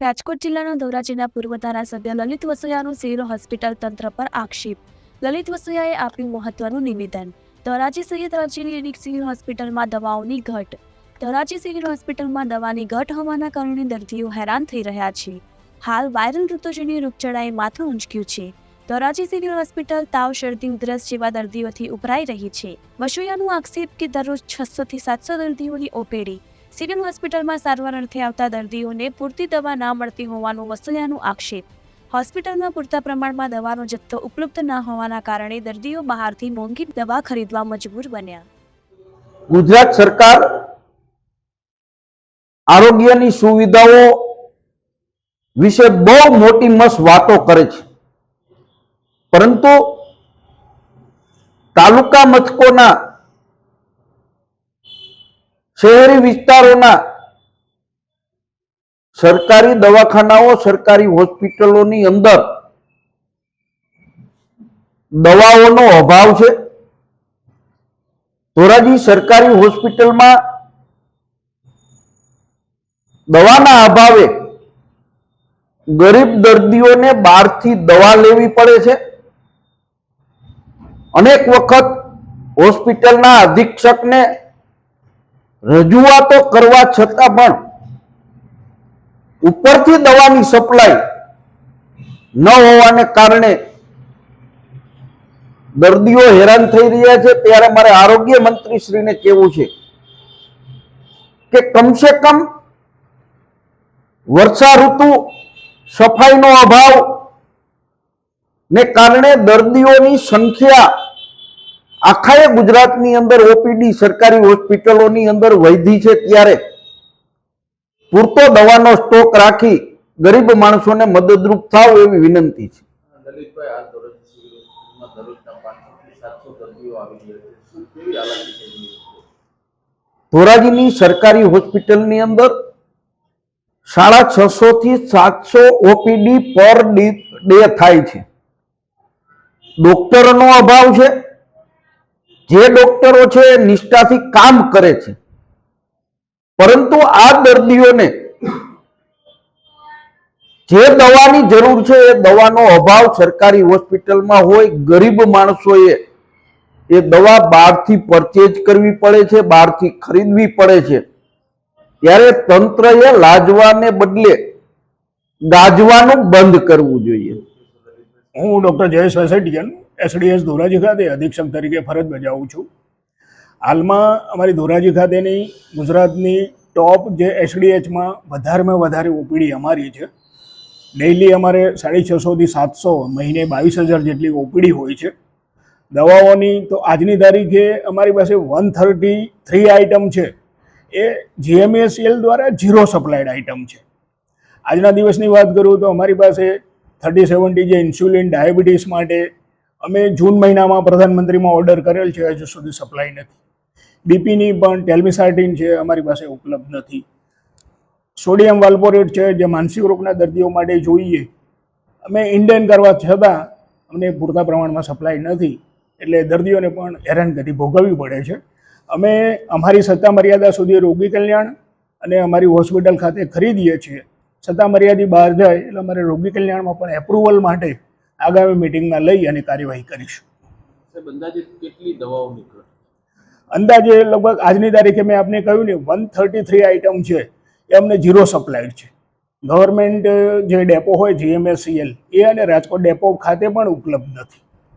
રાજકોટ જિલ્લાના ધોરાજીના પૂર્વ ધારાસભ્ય લલિત વસૈયાનું સિવિલ હોસ્પિટલ તંત્ર પર આક્ષેપ. લલિત વસોયાએ આપ્યું મહત્વનું નિવેદન. ધોરાજી સહિત રાજ્યની સિવિલ હોસ્પિટલમાં દવાઓની ઘટ. ધોરાજી સિવિલ હોસ્પિટલમાં દવાની ઘટ હોવાના કારણે દર્દીઓ હેરાન થઈ રહ્યા છે. હાલ વાયરલ ઋતુજન્ય રોગચાળાએ માથું ઊંચક્યું છે. ધોરાજી સિવિલ હોસ્પિટલ તાવ, શરદી, ઉધરસ જેવા દર્દીઓથી ઉભરાઈ રહી છે. વસોયાનું આક્ષેપ કે દરરોજ છસો થી સાતસો દર્દીઓની ઓપીડી સિવિલ હોસ્પિટલમાં સારવાર અર્થે આવતા દર્દીઓને પૂરતી દવા ના મળતી હોવાનો વસોયાનું આક્ષેપ. હોસ્પિટલમાં પૂરતા પ્રમાણમાં દવાનો જથ્થો ઉપલબ્ધ ના હોવાના કારણે દર્દીઓ બહારથી મોંઘી દવા ખરીદવા મજબૂર બન્યા. ગુજરાત સરકાર આરોગ્યની સુવિધાઓ વિશે બહુ મોટી મસ વાતો કરે છે. પરંતુ તાલુકા મથકોના શહેરી વિસ્તારોના સરકારી દવાખાનાઓ, સરકારી હોસ્પિટલોની અંદર દવાઓનો અભાવ છે. ધોરાજી સરકારી હોસ્પિટલમાં દવાના અભાવે ગરીબ દર્દીઓને બહારથી દવા લેવી પડે છે. અનેક વખત હોસ્પિટલના અધિક્ષકને રજૂઆતો કરવા છતાં પણ ઉપરથી દવાની સપ્લાય ન હોવાને કારણે દર્દીઓ હેરાન થઈ રહ્યા છે. ત્યારે મારે આરોગ્ય મંત્રી શ્રીને કહેવું છે કે કમસે કમ વર્ષા ઋતુ સફાઈનો અભાવ ને કારણે દર્દીઓની સંખ્યા આખાએ ગુજરાતની અંદર ઓપીડી સરકારી હોસ્પિટલોની અંદર વૈધી છે ત્યારે. પૂરતો દવાનો સ્ટોક રાખી ગરીબ માણસોને મદદરૂપ થાવ એવી વિનંતી છે. ધોરાજીની સરકારી હોસ્પિટલની અંદર સાડા છસો થી સાતસો ઓપીડી પર ડે થાય છે. ડોક્ટરનો અભાવ છે. જે ડોક્ટરો છે નિષ્ઠાથી કામ કરે છે. પરંતુ આ દર્દીઓને જે દવાની જરૂર છે એ દવાનો અભાવ સરકારી હોસ્પિટલમાં હોય, ગરીબ માણસોએ એ દવા બહારથી પરચેજ કરવી પડે છે, બહારથી ખરીદવી પડે છે. ત્યારે તંત્રએ લાજવાને બદલે ગાજવાનું બંધ કરવું જોઈએ. હું ડોક્ટર જયેશ વેસેટિયન એસડીએસ ધોરાજી ખાતે અધિક્ષક તરીકે ફરજ બજાવું છું. હાલમાં અમારી ધોરાજી ખાતેની ગુજરાતની ટોપ જે એસડીએચમાં વધારેમાં વધારે ઓપીડી અમારી છે. ડેઇલી અમારે સાડી છસોથી સાતસો, મહિને બાવીસ હજાર જેટલી ઓપીડી હોય છે. દવાઓની તો આજની તારીખે અમારી પાસે વન થર્ટી થ્રી આઇટમ છે. એ જીએમએસએલ દ્વારા ઝીરો સપ્લાયડ આઇટમ છે. આજના દિવસની વાત કરું તો અમારી પાસે થર્ટી સેવન્ટી જે ઇન્સ્યુલિન ડાયાબિટીસ માટે અમે જૂન મહિનામાં પ્રધાનમંત્રીમાં ઓર્ડર કરેલ છે, હજુ સુધી સપ્લાય નથી. બીપીની પણ ટેલ્મિસાર્ટિન છે, અમારી પાસે ઉપલબ્ધ નથી. સોડિયમ વાલ્પોરેટ છે, જે માનસિક રોગના દર્દીઓ માટે જોઈએ. અમે ઇન્ડેન કરવા છતાં અમને પૂરતા પ્રમાણમાં સપ્લાય નથી, એટલે દર્દીઓને પણ હેરાનગતિ ભોગવવી પડે છે. અમે અમારી સત્તા મર્યાદા સુધી રોગી કલ્યાણ અને અમારી હોસ્પિટલ ખાતે ખરીદીએ છીએ. સત્તા મર્યાદી બહાર જાય એટલે અમારે રોગી કલ્યાણમાં પણ એપ્રુવલ માટે આગામી મિટિંગમાં લઈ અને કાર્યવાહી કરીશું. અંદાજે કેટલી દવાઓ નીકળે? અંદાજે લગભગ આજની તારીખે મેં આપને કહ્યું ને વન થર્ટી થ્રી આઇટમ છે એ અમને ઝીરો સપ્લાયડ છે. ગવર્મેન્ટ જે ડેપો હોય જીએમએસસીએલ એ અને રાજકોટ ડેપો ખાતે પણ ઉપલબ્ધ નથી.